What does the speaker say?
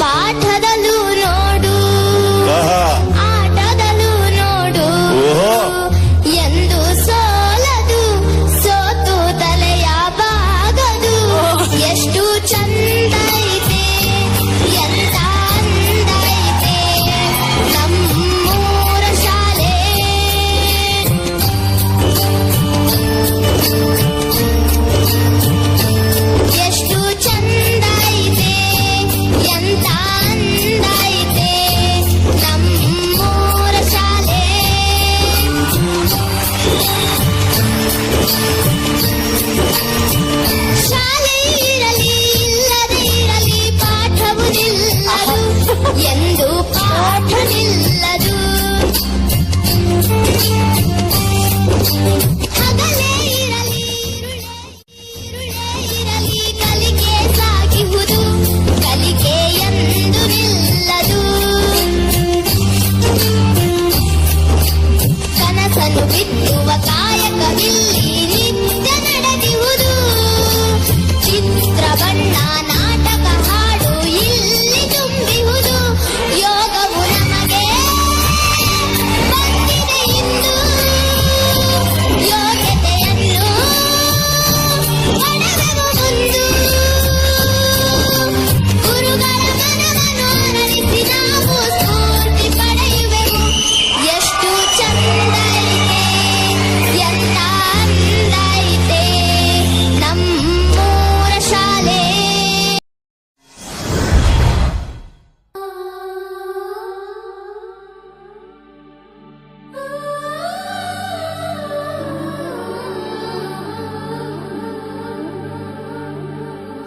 ಪಾಠದ ನೂರು ನಿಲ್ಲದು ಪಾಠ ನಿಲ್ಲದು